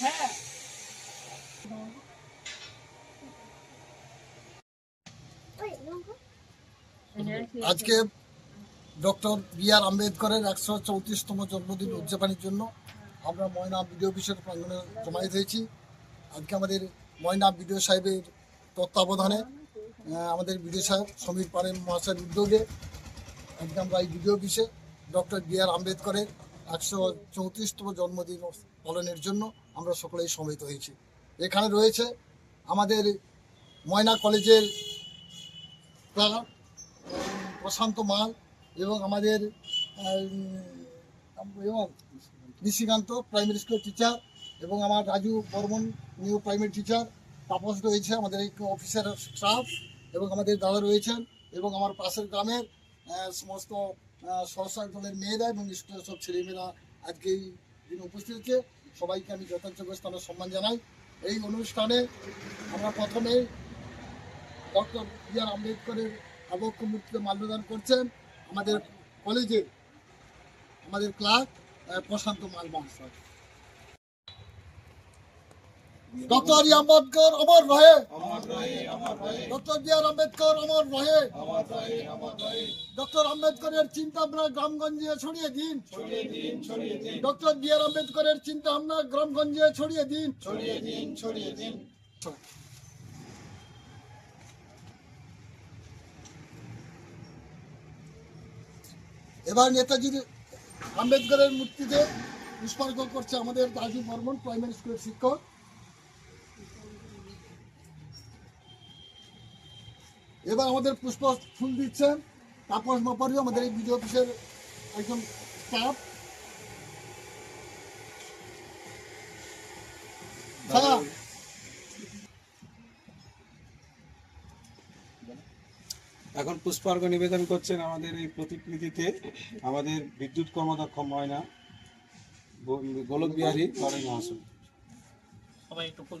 হ্যাঁ। আজকে doctor B আর আম্বেদকরের একশো চৌত্রিশতম জন্মদিন উদযাপনের জন্য আমরা ময়না বিডিও অফিসের প্রাঙ্গণে জমায়েত হয়েছি। আজকে আমাদের ময়না বিডিও সাহেবের তত্ত্বাবধানে আমাদের বিডিও সাহেব সমীর পারেন মহাশয়ের উদ্যোগে আজকে আমরা এই বিডিও অফিসে ডক্টর বি আর আম্বেদকরের একশো চৌত্রিশতম জন্মদিন পালনের জন্য আমরা সকলেই সমিত হয়েছি। এখানে রয়েছে আমাদের ময়না কলেজের ক্লার্ক প্রশান্ত মাল এবং আমাদের এবং নিশিকান্ত প্রাইমারি স্কুলের টিচার এবং আমার Raju Barman new primary teacher Tapas রয়েছে আমাদের অফিসের স্টাফ এবং আমাদের দাদা রয়েছেন এবং আমার পাশের গ্রামের সমস্ত আহ, দলের মেয়েরা এবং স্কুলের সব ছেলেমেয়েরা আজকে এই দিনে উপস্থিত হচ্ছে সবাইকে আমি যথাযোগ্য স্থানে সম্মান জানাই। এই অনুষ্ঠানে আমরা প্রথমে ডক্টর বি আর আম্বেদকরের আবক্ষ মূর্তিতে মাল্যদান করছেন আমাদের কলেজের আমাদের ক্লাস প্রশান্ত মাল মহাশয়। ডক্টর আম্বেদকর অমর রহে। ডক্টর বি আর আম্বেদকর অমর রহে। ডক্টর আম্বেদকরের চিন্তা ভাবনা গ্রামগঞ্জে ছড়িয়ে দিন। ডক্টর বি আর আম্বেদকরের চিন্তা ভাবনা গ্রামগঞ্জে ছড়িয়ে দিন। এবার নেতাজির আম্বেদকরের মূর্তিতে পুষ্পার্ঘ করছে আমাদের রাজু বর্মন প্রাইমারি স্কুলের শিক্ষক। এবার আমাদের পুষ্প ফুল দিচ্ছেন তাপস মাপারি আমাদের এই বিডিও অফিসের একজন স্টাফ এখন পুষ্পার্ঘ নিবেদন করছেন আমাদের এই প্রতিকৃতিতে। আমাদের বিদ্যুৎ কর্মদক্ষ হয় না গোলক বিহারী লড়াই মহাশয়। সবাই একটু ফুল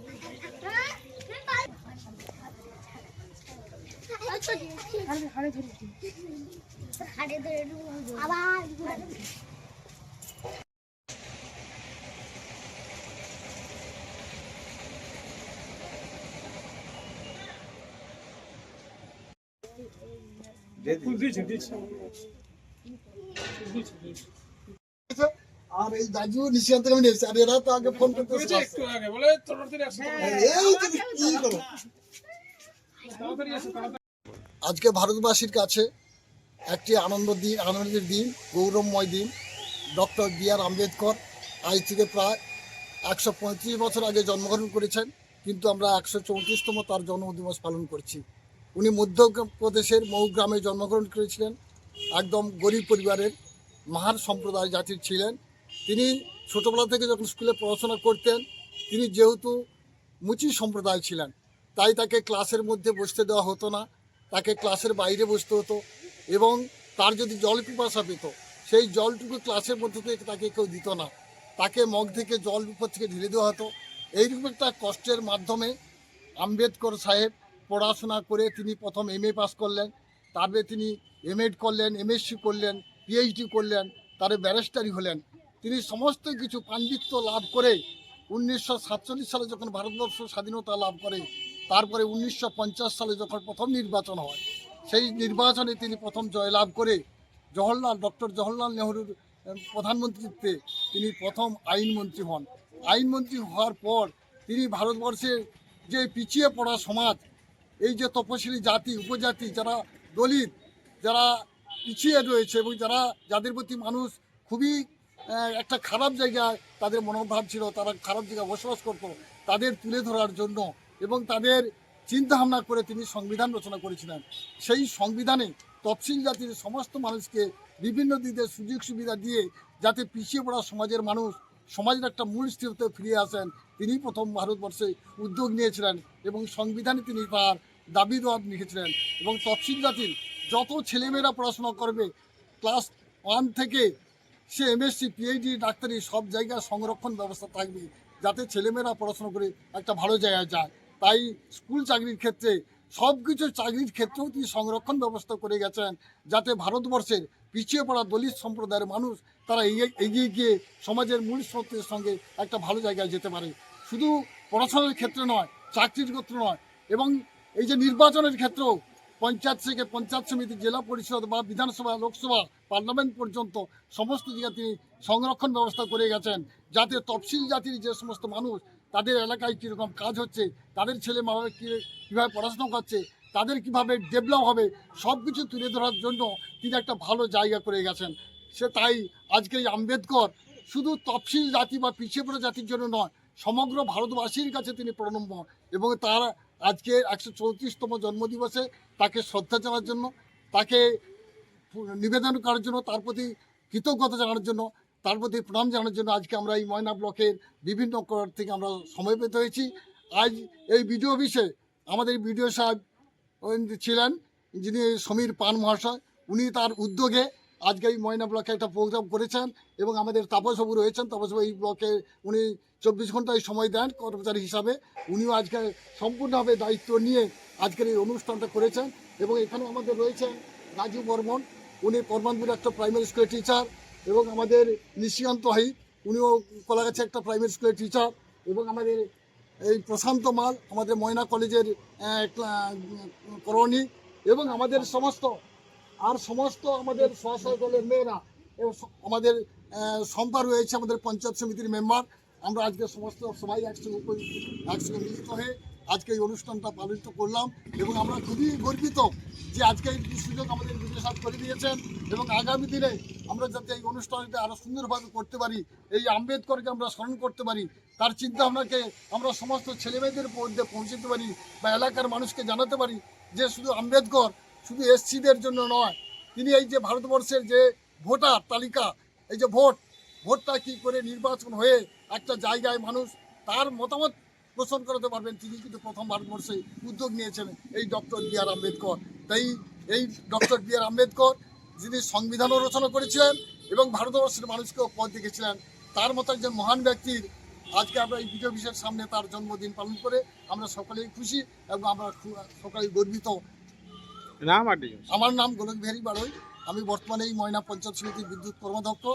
আর এই দাজু নিশান্ত আমি এসেছি আর এরা তো আগে ফোন করতে একটু আগে বলে তোর কি করো? আজকে ভারতবাসীর কাছে একটি আনন্দ দিন, আনন্দের দিন, গৌরবময় দিন। ডক্টর বি আর আম্বেদকর আজ থেকে প্রায় একশো পঁয়ত্রিশ বছর আগে জন্মগ্রহণ করেছেন, কিন্তু আমরা একশো চৌত্রিশতম তার জন্মদিবস পালন করছি। উনি মধ্যপ্রদেশের মৌ গ্রামে জন্মগ্রহণ করেছিলেন, একদম গরিব পরিবারের মাহার সম্প্রদায় জাতির ছিলেন। তিনি ছোটোবেলা থেকে যখন স্কুলে পড়াশোনা করতেন, তিনি যেহেতু মুচি সম্প্রদায় ছিলেন, তাই তাকে ক্লাসের মধ্যে বসতে দেওয়া হতো না। তাকে ক্লাসের বাইরে বসতে হতো এবং তার যদি জল পিপাসা পেত, সেই জলটুকু ক্লাসের মধ্যে থেকে তাকে কেউ দিত না। তাকে মগ থেকে জল উপর থেকে ঢেলে দেওয়া হতো। এইরকম একটা কষ্টের মাধ্যমে আম্বেদকর সাহেব পড়াশোনা করে তিনি প্রথম এম এ পাস করলেন, তারপরে তিনি এমএড করলেন এমএসসি করলেন পিএইচডি করলেন তারে ব্যারিস্টারি হলেন। তিনি সমস্ত কিছু পাণ্ডিত্য লাভ করে উনিশশো সাতচল্লিশ সালে যখন ভারতবর্ষ স্বাধীনতা লাভ করে তারপরে উনিশশো পঞ্চাশ সালে যখন প্রথম নির্বাচন হয়, সেই নির্বাচনে তিনি প্রথম জয়লাভ করে জওহরলাল, ডক্টর জওহরলাল নেহরুর প্রধানমন্ত্রীত্বে তিনি প্রথম আইনমন্ত্রী হন। আইনমন্ত্রী হওয়ার পর তিনি ভারতবর্ষের যে পিছিয়ে পড়া সমাজ, এই যে তপশিলি জাতি, উপজাতি যারা দলিত, যারা পিছিয়ে রয়েছে এবং যারা, যাদের প্রতি মানুষ খুবই একটা খারাপ জায়গায় তাদের মনোভাব ছিল, তারা খারাপ জায়গায় বসবাস করতো, তাদের তুলে ধরার জন্য এবং তাদের চিন্তা ভাবনা করে তিনি সংবিধান রচনা করেছিলেন। সেই সংবিধানে তফসিল জাতির সমস্ত মানুষকে বিভিন্ন দিকে সুযোগ সুবিধা দিয়ে যাতে পিছিয়ে পড়া সমাজের মানুষ সমাজের একটা মূল স্থিরতে ফিরে আসেন, তিনি প্রথম ভারতবর্ষে উদ্যোগ নিয়েছিলেন এবং সংবিধানে তিনি তার দাবি দেওয়া লিখেছিলেন। এবং তফসিল জাতির যত ছেলেমেয়েরা পড়াশোনা করবে, ক্লাস ওয়ান থেকে সে এমএসসি পিএইচডি ডাক্তারি সব জায়গায় সংরক্ষণ ব্যবস্থা থাকবে, যাতে ছেলেমেয়েরা পড়াশোনা করে একটা ভালো জায়গায় যায়। তাই স্কুল চাকরির ক্ষেত্রে, সব কিছু চাকরির ক্ষেত্রেও তিনি সংরক্ষণ ব্যবস্থা করে গেছেন যাতে ভারতবর্ষের পিছিয়ে পড়া দলিত সম্প্রদায়ের মানুষ তারা এগিয়ে গিয়ে সমাজের মূল স্রোতের সঙ্গে একটা ভালো জায়গায় যেতে পারে। শুধু পড়াশোনার ক্ষেত্রে নয়, চাকরির ক্ষেত্রে নয়, এবং এই যে নির্বাচনের ক্ষেত্রেও পঞ্চায়েত থেকে পঞ্চায়েত সমিতি, জেলা পরিষদ বা বিধানসভা, লোকসভা, পার্লামেন্ট পর্যন্ত সমস্ত জায়গায় তিনি সংরক্ষণ ব্যবস্থা করে গেছেন যাতে তফসিল জাতির যে সমস্ত মানুষ তাদের এলাকায় কীরকম কাজ হচ্ছে, তাদের ছেলে মারা কীভাবে পড়াশোনা করছে, তাদের কীভাবে ডেভেলপ হবে, সব কিছু তুলে ধরার জন্য তিনি একটা ভালো জায়গা করে গেছেন। সে তাই আজকে আম্বেদকর শুধু তফসিল জাতি বা পিছিয়ে পড়া জাতির জন্য নয়, সমগ্র ভারতবাসীর কাছে তিনি প্রণম্য এবং তার আজকে একশো চৌত্রিশতম জন্মদিবসে তাকে শ্রদ্ধা জানার জন্য, তাকে নিবেদন করার জন্য, তার প্রতি কৃতজ্ঞতা জানানোর জন্য তার প্রতি প্রণাম জানানোর জন্য আজকে আমরা এই ময়না ব্লকের বিভিন্ন কর থেকে আমরা সময় পেতে হয়েছি। আজ এই ভিডিও অফিসে আমাদের ভিডিও সাহেব ছিলেন, যিনি সমীর পান মহাশয়, উনি তার উদ্যোগে আজকে এই ময়না ব্লকে একটা প্রোগ্রাম করেছেন এবং আমাদের তাপসবাবু রয়েছেন। তাপসবাবু এই ব্লকে উনি চব্বিশ ঘন্টায় সময় দেন কর্মচারী হিসাবে। উনিও আজকে সম্পূর্ণভাবে দায়িত্ব নিয়ে আজকের এই অনুষ্ঠানটা করেছেন এবং এখানে আমাদের রয়েছেন রাজু বর্মন। উনি পরমানপুর একটা প্রাইমারি স্কুলের টিচার এবং আমাদের নিশিকান্ত হাই, উনিও কলাগাছে একটা প্রাইমারি স্কুলের টিচার এবং আমাদের এই প্রশান্ত মাল, আমাদের ময়না কলেজের করণী এবং আমাদের সমস্ত, আর সমস্ত আমাদের স্বশাসক দলের মেয়েরা এবং আমাদের সম্পা রয়েছে আমাদের পঞ্চায়েত সমিতির মেম্বার আমরা আজকে সমস্ত সবাই একসঙ্গে একসঙ্গে মিলিত হয়ে আজকে এই অনুষ্ঠানটা পালিত করলাম এবং আমরা খুবই গর্বিত যে আজকে এই সুযোগ আমাদের বিবেচনা করে দিয়েছেন এবং আগামী দিনে আমরা যাতে এই অনুষ্ঠানটা আরও সুন্দরভাবে করতে পারি, এই আম্বেদকরকে আমরা স্মরণ করতে পারি, তার চিন্তা ভাবনাকে আমরা সমস্ত ছেলেমেয়েদের মধ্যে পৌঁছে দিতে পারি বা এলাকার মানুষকে জানাতে পারি যে শুধু আম্বেদকর, শুধু এসসিদের জন্য নয়, তিনি এই যে ভারতবর্ষের যে ভোটার তালিকা, এই যে ভোট, ভোটটা কি করে নির্বাচন হয়ে একটা জায়গায় মানুষ তার মতামত পোষণ করাতে পারবেন। তিনি কিন্তু প্রথম ভারতবর্ষে উদ্যোগ নিয়েছেন এই ডক্টর বি আর আম্বেদকর। তাই এই ডক্টর বি আর আম্বেদকর যিনি সংবিধানও রচনা করেছিলেন এবং ভারতবর্ষের মানুষকেও পথ দেখেছিলেন তার মতো একজন মহান ব্যক্তির আজকে আমরা এই বিজয় বিশের সামনে তার জন্মদিন পালন করে আমরা সকলেই খুশি এবং আমরা সকলেই গর্বিত। নাম আমার নাম গোলক বিহারী বাড়ই আমি বর্তমানে এই ময়না পঞ্চায়েত সমিতির বিদ্যুৎ কর্মাধ্যক্ষ।